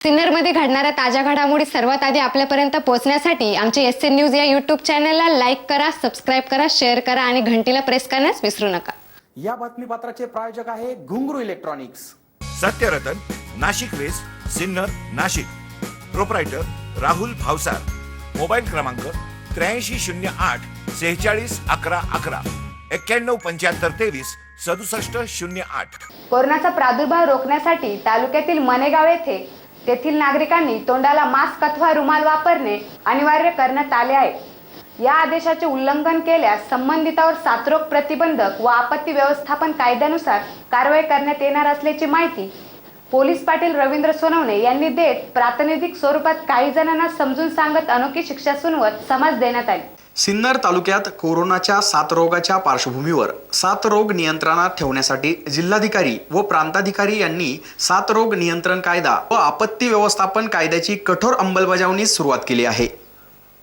सिन्नरमध्ये घडणाऱ्या ताज्या घडामोडी सर्वात आधी आपल्यापर्यंत पोहोचण्यासाठी आमच्या एस एन न्यूज या युट्यूब चॅनलला लाईक करा सबस्क्राईब करा शेअर करा आणि घंटीला प्रेस करण्यास विसरू नका. या बातमीपत्राचे प्रायोजक आहे Ghungru electronics. Satyaratan Nashik west Sinnar Nashik. Proprietor Rahul Bhavsar. Mobile क्रमांक त्र्याऐंशी शून्य आठ सेहेचाळीस अकरा अकरा. एक्क्याण्णव पंच्याहत्तर तेवीस सदुसष्ट शून्य आठ. कोरोनाचा प्रादुर्भाव रोखण्यासाठी तालुक्यातील मनेगाव येथे तेथील नागरिकांनी तोंडाला मास्क अथवा रुमाल वापरणे अनिवार्य करण्यात आले आहे. या आदेशाचे उल्लंघन केल्यास संबंधितावर साथरोग प्रतिबंधक व आपत्ती व्यवस्थापन कायद्यानुसार कारवाई करण्यात येणार असल्याची माहिती पोलीस पाटील रवींद्र सोनवणे यांनी देत प्रातिनिधिक स्वरूपात काही जणांना समजून सांगत अनोखी शिक्षा सुनवत समाज देण्यात आली. सिन्नर तालुक्यात कोरोनाच्या साथरोगाच्या पार्श्वभूमीवर साथरोग नियंत्रणात ठेवण्यासाठी जिल्हाधिकारी व प्रांताधिकारी यांनी साथरोग नियंत्रण कायदा व आपत्ती व्यवस्थापन कायद्याची कठोर अंमलबजावणी सुरुवात केली आहे.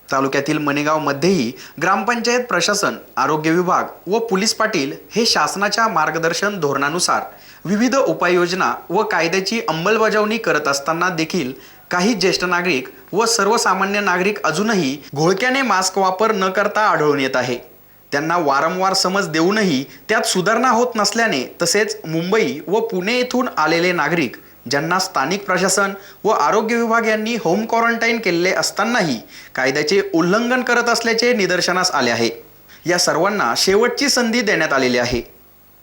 तालुक्यातील मनेगावमध्येही ग्रामपंचायत प्रशासन आरोग्य विभाग व पोलीस पाटील हे शासनाच्या मार्गदर्शन धोरणानुसार विविध उपाययोजना व कायद्याची अंमलबजावणी करत असताना देखील काही ज्येष्ठ नागरिक व सर्वसामान्य नागरिक अजूनही घोळक्याने मास्क वापर न करता आढळून येत आहे. त्यांना वारंवार समज देऊनही त्यात सुधारणा होत नसल्याने तसेच मुंबई व पुणे येथून आलेले नागरिक ज्यांना स्थानिक प्रशासन व आरोग्य विभाग यांनी होम क्वारंटाईन केलेले असतानाही कायद्याचे उल्लंघन करत असल्याचे निदर्शनास आले आहे. या सर्वांना शेवटची संधी देण्यात आलेली आहे.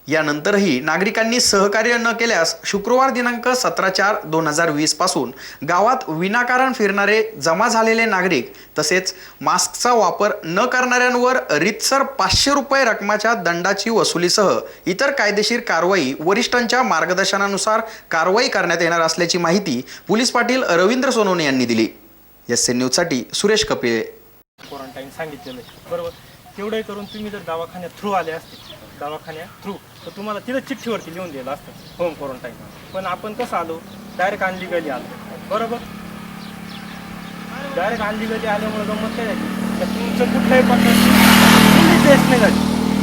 यानंतरही नागरिकांनी सहकार्य न केल्यास शुक्रवार दिनांक सतरा चार दोन हजार वीसपासून गावात विनाकारण फिरणारे जमा झालेले नागरिक तसेच मास्कचा वापर न करणाऱ्यांवर रितसर पाचशे रुपये रकमाच्या दंडाची वसुलीसह इतर कायदेशीर कारवाई वरिष्ठांच्या मार्गदर्शनानुसार कारवाई करण्यात येणार असल्याची माहिती पोलीस पाटील रवींद्र सोनवणे यांनी दिली. एस एन न्यूजसाठी सुरेश कपिळे. क्वारंटाईन सांगितलेलं बरोबर. तेवढे करून तुम्ही जर दवाखान्यात थ्रू आले असते दवाखान्या थ्रू तर तुम्हाला तिथं चिठ्ठीवरती लिहून दिलं असतं होम क्वारंटाईन पण आपण कसं आलो? डायरेक्ट अनलिगली आलो. बरोबर? डायरेक्ट अनलिगली आल्यामुळे गंमत काय झाली? तर तुमचं कुठल्याही प्रकारची टेस्ट नाही झाली.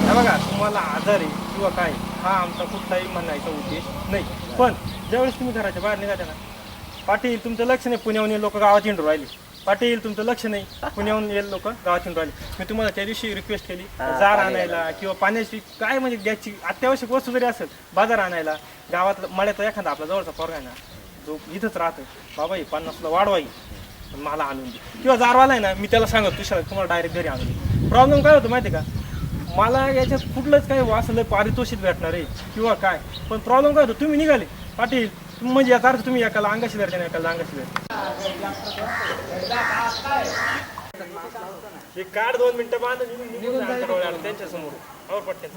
हे बघा तुम्हाला आजार आहे किंवा काय हा आमचा कुठलाही म्हणायचा उद्देश नाही. पण ज्यावेळेस तुम्ही घराच्या बाहेर निघाले ना पाटील तुमचं लक्ष नाही. पुण्याहून लोक गावात हिंडू राहिले. पाटील तुमचं लक्ष नाही. पुण्याहून येईल लोक गावात हिंडू राहिले. मी तुम्हाला त्या दिवशी रिक्वेस्ट केली. जार आणायला किंवा पाण्याची काय म्हणजे द्यायची अत्यावश्यक वस्तू जरी असेल बाजार आणायला गावात मळ्यात एखादा आपला जवळचा पोरगा आहे ना जो इथंच राहतो बाबा ही पन्नासला वाढवाई मला आणून दे. किंवा जारवाला आहे ना मी त्याला सांगत तुषार तुम्हाला डायरेक्ट घरी आणून दे. प्रॉब्लेम काय होतो माहिती आहे का? मला याच्यात कुठलंच काही वाचलं पारितोषिक भेटणार आहे. किंवा काय? पण प्रॉब्लेम काय होतो? तुम्ही निघाले. पाटील म्हणजे याचा अर्थ तुम्ही एकाला अंगाशी धरते ना एकाला अंगाशी धरते हे कार्ड दोन मिनिटं बांधून त्यांच्यासमोर. और पटकन.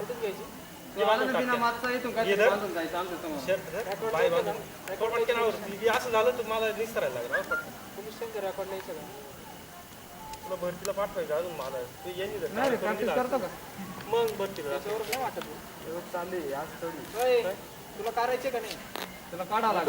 आवर. हे असं झालं तर मला निस्तरायला लागलं. और पटकन. तुला भरतीला पाठवायचं अजून मला. तू यांनी. करून दिला. मग भरतीला तुला काढायचे का नाही? तुला काढा लागेल.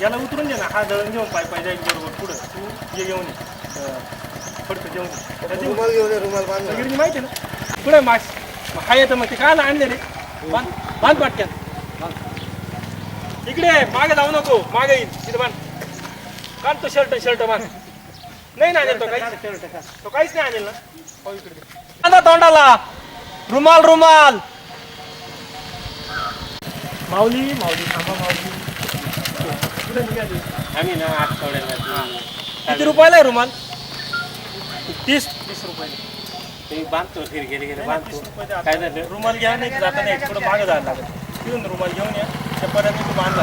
याला उतरून दे ना. हा दळण घेऊन पाय पाय जाईल बरोबर पुढं. तू ये घेऊन ये. घेऊन ये रुमाल घेऊन रुमाल बांध माहिती आहे ना? पुढे मास हा येतं मग ते काय आणले रे? बांध बांध पाटक्यात इकडे मागे जाऊ नको. मागे येईल. तिथे बांध. काढ तो शर्ट शर्ट बांध. नाही ना आणेल तो काहीच. तो काहीच नाही आणेल ना. इकडे. दे. बांधा तोंडाला. रुमाल रुमाल. माऊली माऊली थांबा माऊली. आम्ही ना आठवड्याला किती रुपयाला आहे रुमाल? तीस। तीस रुपयाला बांधतो फिर गेले गेले बांधतो. रुपये काय झालं? रुमाल घ्या नाही जाता नाही. थोडं मागं जायला लागेल. तिथून रुमाल घेऊन या. त्या तू बांधला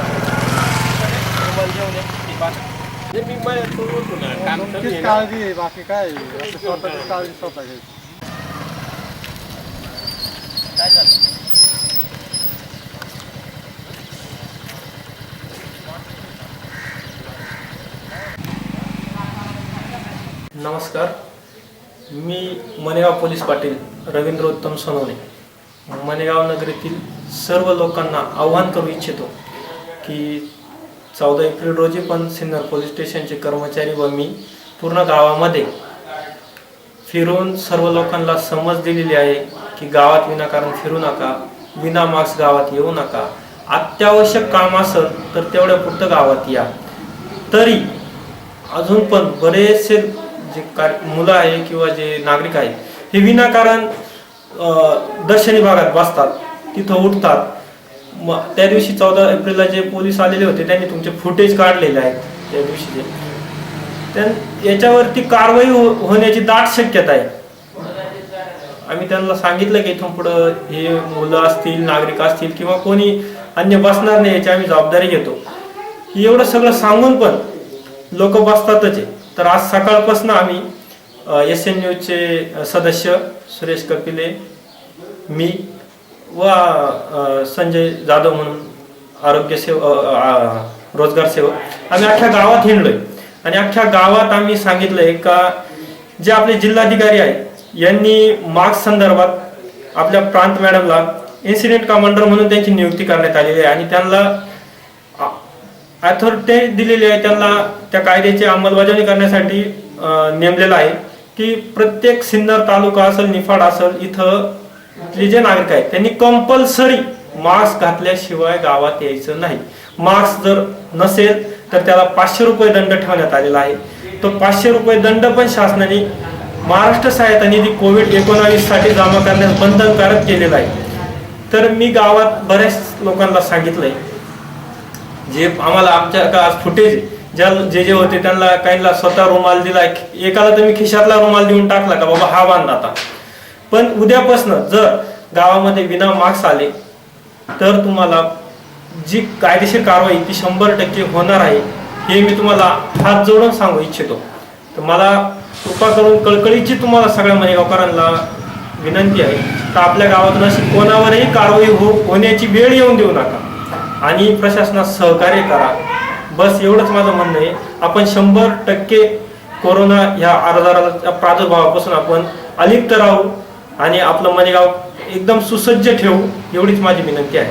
रुमाल घेऊन या ती बाँध. ते मी बरं सोडवतो ना. काम कमी आहे ना. काळजी आहे बाकी काय स्वतःची काळजी स्वतः घ्यायची. काय झालं? नमस्कार. मी मनेगाव पोलीस पाटील रवींद्र उत्तम सोनवणे. मनेगाव नगरीतील सर्व लोकांना आव्हान करू इच्छितो की चौदा एप्रिल रोजी पण सिन्नर पोलीस स्टेशनचे कर्मचारी व मी पूर्ण गावामध्ये फिरून सर्व लोकांना समज दिलेली आहे की गावात विनाकारण फिरू नका विना मास्क गावात येऊ नका. अत्यावश्यक काम असेल तर तेवढ्या पुरतं गावात या. तरी अजून पण बरेचसे जे मुलं आहे किंवा जे नागरिक आहेत हे विनाकारण दर्शनी भागात बसतात तिथं उठतात. मग त्या दिवशी चौदा एप्रिलला जे पोलीस आलेले होते त्यांनी तुमचे फुटेज काढलेले आहेत त्या दिवशीचे त्या याच्यावरती कारवाई हो- होण्याची दाट शक्यता आहे. आम्ही त्यांना सांगितलं की इथून पुढं हे मुलं असतील नागरिक असतील किंवा कोणी अन्य बसणार नाही याची आम्ही जबाबदारी घेतो. एवढं सगळं सांगून पण लोक बसतातच आहे. तर आज सकाळपासून आम्ही एस एन न्यूजचे सदस्य सुरेश कपिले मी व संजय जाधव म्हणून आरोग्य सेवा रोजगार सेवक आम्ही अख्ख्या गावात हिंडलोय. आणि अख्ख्या गावात आम्ही सांगितलंय का जे आपले जिल्हाधिकारी आहेत यांनी मार्क्स संदर्भात आपल्या प्रांत मॅडमला इन्सिडेंट कमांडर म्हणून त्यांची नियुक्ती करण्यात आलेली आहे. आणि त्यांना अथॉरिटी दिलेली आहे त्यांना त्या कायद्याची अंमलबजावणी करण्यासाठी नेमलेला नेमलेलं आहे की प्रत्येक सिन्नर तालुका असेल निफाड असेल इथं जे नागरिक आहेत त्यांनी कंपल्सरी मास्क घातल्याशिवाय गावात यायचं नाही. मास्क जर नसेल तर त्याला पाचशे रुपये दंड ठेवण्यात आलेला आहे. तो पाचशे रुपये दंड पण शासनाने महाराष्ट्र सहायता निधी कोविड एकोणावीससाठी जमा करण्यास बंधनकारक केलेला आहे. तर मी गावात बऱ्याच लोकांना सांगितलंय जे आम्हाला आमच्या का फुटेज ज्या जे जे होते त्यांना काहींना स्वतः रुमाल दिला एकाला तर मी खिशातला रुमाल देऊन टाकला का बाबा हा बांध आता. पण उद्यापासनं जर गावामध्ये विना मार्क्स आले तर तुम्हाला जी कायदेशीर कारवाई ती शंभर टक्के होणार आहे हे मी तुम्हाला हात जोडून सांगू इच्छितो. तर मला कृपा करून कळकळीची तुम्हाला सगळ्या मनेगावकरांना विनंती आहे तर आपल्या गावातून अशी कोणावरही कारवाई हो होण्याची वेळ येऊन देऊ नका. आणि प्रशासनात सहकार्य करा. बस एवढंच माझं म्हणणं आहे. आपण शंभर टक्के कोरोना ह्या आजाराच्या प्रादुर्भावापासून आपण अलिप्त राहू आणि आपलं मनेगाव एकदम सुसज्ज ठेवू एवढीच माझी विनंती आहे.